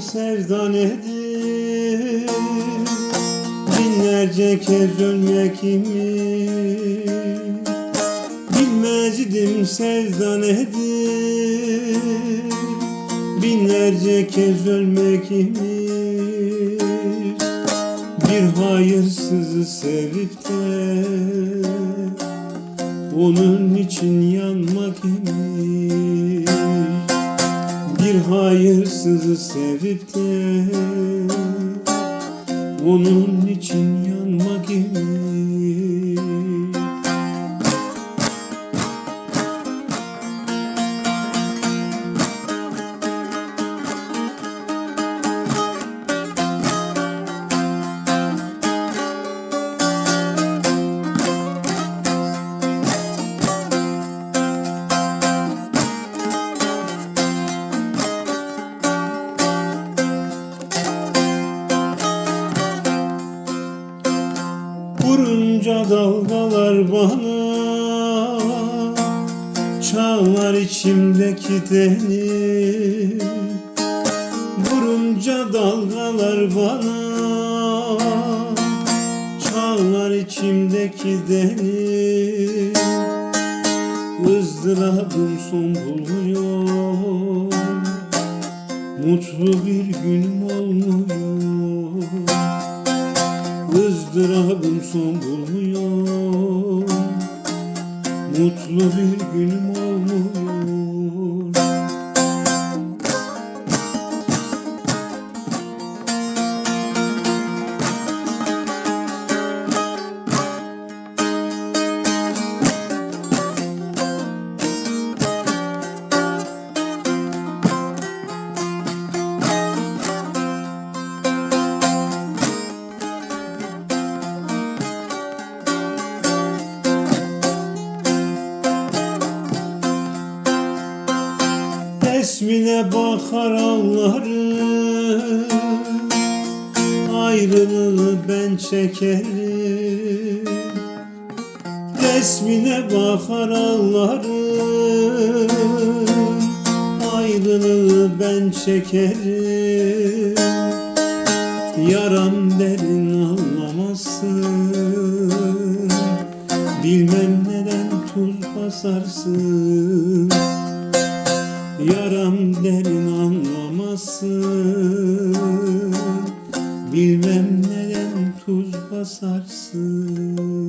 sevda nedir Binlerce kez ölmek imiş Bilmezdim sevda nedir Binlerce kez ölmek imiş Bir hayırsızı sevip de Onun için yanmak imiş hayırsızı sevip de Onun için yanmak imiş Vurunca dalgalar bana Çağlar içimdeki deniz Vurunca dalgalar bana Çağlar içimdeki deniz ızdırabım son bulmuyor Mutlu bir günüm olmuyor ızdırabım son bulmuyor. Mutlu bir günüm olmuyor Resmine bakar ağlarım Ayrılığı ben çekerim. Resmine bakar ağlarım Ayrılığı ben çekerim. Yaram derin anlamazsın Bilmem neden tuz basarsın Yaram derin anlamazsın Bilmem neden tuz basarsın